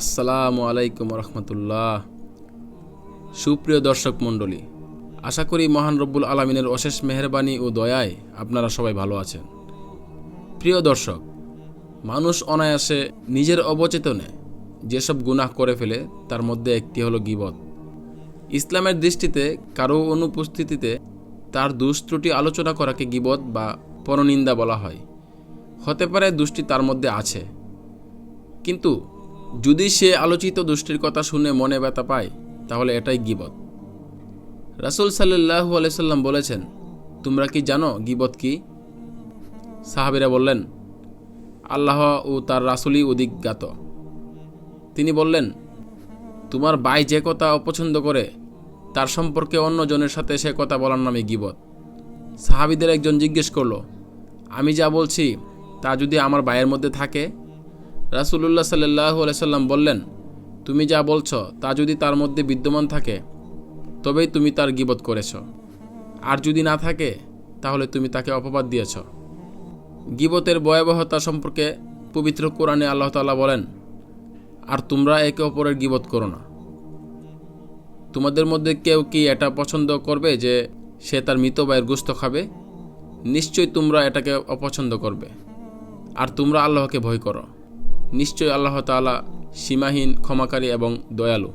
আসসালামু আলাইকুম রহমতুল্লাহ। সুপ্রিয় দর্শক মণ্ডলী, আশা করি মহান রব্বুল আলমিনের অশেষ মেহরবানি ও দয়ায় আপনারা সবাই ভালো আছেন। প্রিয় দর্শক, মানুষ অনায়াসে নিজের অবচেতনে যেসব গুনাহ করে ফেলে, তার মধ্যে একটি হলো গিবত। ইসলামের দৃষ্টিতে কারও অনুপস্থিতিতে তার দুষ্ত্রুটি আলোচনা করাকে গিবত বা পরনিন্দা বলা হয়। হতে পারে দুষ্টি তার মধ্যে আছে। কিন্তু যদি সে আলোচিত দুষ্টির কথা শুনে মনে ব্যথা পায়, তাহলে এটাই গিবত। রাসুল সাল্লাহু আলাইসাল্লাম বলেছেন, তোমরা কি জানো গিবত কি? সাহাবিরা বললেন, আল্লাহ ও তার রাসুলই অধিক জ্ঞাত। তিনি বললেন, তোমার ভাই যে কথা অপছন্দ করে, তার সম্পর্কে অন্যজনের সাথে সে কথা বলার নামে গিবত। সাহাবিদের একজন জিজ্ঞেস করল, আমি যা বলছি, তা যদি আমার ভাইয়ের মধ্যে থাকে? রাসুলুল্লাহ সাল্লাহ সাল্লাম বললেন, তুমি যা বলছ, তা যদি তার মধ্যে বিদ্যমান থাকে, তবেই তুমি তার গিবত করেছ। আর যদি না থাকে, তাহলে তুমি তাকে অপবাদ দিয়েছ। গিবতের ভয়াবহতা সম্পর্কে পবিত্র কোরআনে আল্লাহ তাআলা বলেন, আর তোমরা একে অপরের গিবত করো না। তোমাদের মধ্যে কেউ কি এটা পছন্দ করবে যে সে তার মৃত ভাইয়ের গুস্ত খাবে? নিশ্চয়ই তোমরা এটাকে অপছন্দ করবে। আর তোমরা আল্লাহকে ভয় করো। নিশ্চয়ই আল্লাহ তাআলা সীমাহীন, ক্ষমাকারী এবং দয়ালু।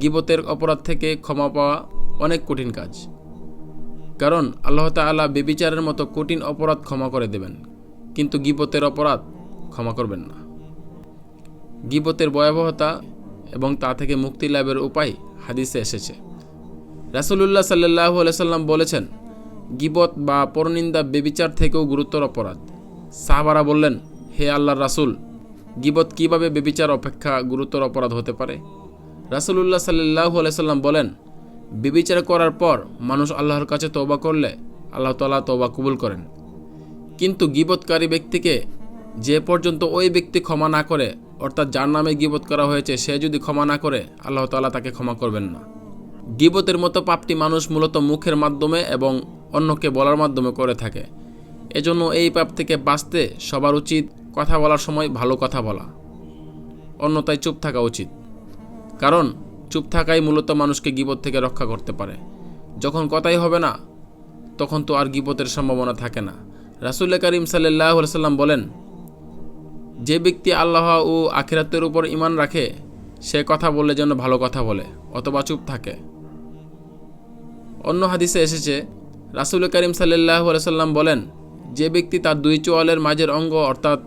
গিবতের অপরাধ থেকে ক্ষমা পাওয়া অনেক কঠিন কাজ। কারণ আল্লাহ তাআলা বেবিচারের মতো কঠিন অপরাধ ক্ষমা করে দেবেন, কিন্তু গিবতের অপরাধ ক্ষমা করবেন না। গিবতের ভয়াবহতা এবং তা থেকে মুক্তি লাভের উপায় হাদিসে এসেছে। রাসুলুল্লাহ সাল্লাহ সাল্লাম বলেছেন, গিবত বা পরনিন্দা বেবিচার থেকেও গুরুতর অপরাধ। সাহাবারা বললেন হে আল্লাহর রাসুল, গিবত কীভাবে বেবিচার অপেক্ষা গুরুতর অপরাধ হতে পারে? রাসুলুল্লাহ সাল্লাহ আলাইসাল্লাম বলেন বিবিচার করার পর মানুষ আল্লাহর কাছে তৌবা করলে আল্লাহ তালা তৌবা কবুল করেন। কিন্তু গিবতকারী ব্যক্তিকে যে পর্যন্ত ওই ব্যক্তি ক্ষমা না করে, অর্থাৎ যার নামে গিবত করা হয়েছে, সে যদি ক্ষমা না করে, আল্লাহ তালা তাকে ক্ষমা করবেন না। গিবতের মতো পাপটি মানুষ মূলত মুখের মাধ্যমে এবং অন্যকে বলার মাধ্যমে করে থাকে। এজন্য এই পাপ থেকে বাঁচতে সবার উচিত কথা বলার সময় ভালো কথা বলা। অন্যতায় চুপ থাকা উচিত। কারণ, চুপ থাকাই মূলত মানুষকে গিবত থেকে রক্ষা করতে পারে। যখন কথাই হবে না, তখন তো আর গিবতের সম্ভাবনা থাকে না। রাসুল্লা করিম সাল্লাহ সাল্লাম বলেন, যে ব্যক্তি আল্লাহ ও আখিরাতের উপর ইমান রাখে, সে কথা বললে যেন ভালো কথা বলে, অথবা চুপ থাকে। অন্য হাদিসে এসেছে, রাসুল করিম সাল্লাহ সাল্লাম বলেন, যে ব্যক্তি তার দুই চোয়ালের মাঝের অঙ্গ অর্থাৎ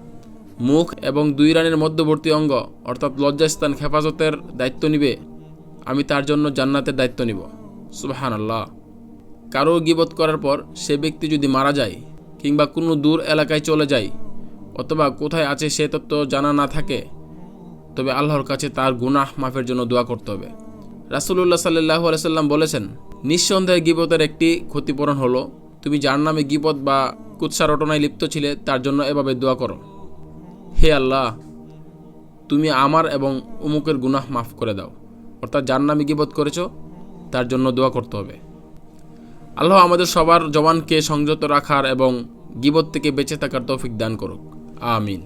মুখ এবং দুই রানের মধ্যবর্তী অঙ্গ, অর্থাৎ লজ্জাস্থান হেফাজতের দায়িত্ব নিবে। আমি তার জন্য জান্নাতের দায়িত্ব নিব। সুবাহান আল্লাহ কারও গিবত করার পর সে ব্যক্তি যদি মারা যায় কিংবা কোনো দূর এলাকায় চলে যায় অথবা কোথায় আছে সে তত্ত্ব জানা না থাকে, তবে আল্লাহর কাছে তার গুনাহ মাফের জন্য দোয়া করতে হবে। রাসুলুল্লাহ সাল্লাহ আলাইসাল্লাম বলেছেন, নিঃসন্দেহে গিবতের একটি ক্ষতিপূরণ হলো, তুমি যার নামে গিবত বা কুৎসা রটনায় লিপ্ত ছিলে তার জন্য এভাবে দোয়া করো। হে আল্লাহ, তুমি আমার এবং অমুকের গুনাহ মাফ করে দাও। অর্থাৎ যার নামে গিবত করেছ, তার জন্য দোয়া করতে হবে। আল্লাহ আমাদের সবার জবানকে সংযত রাখার এবং গিবত থেকে বেঁচে থাকার তৌফিক দান করুক। আমিন।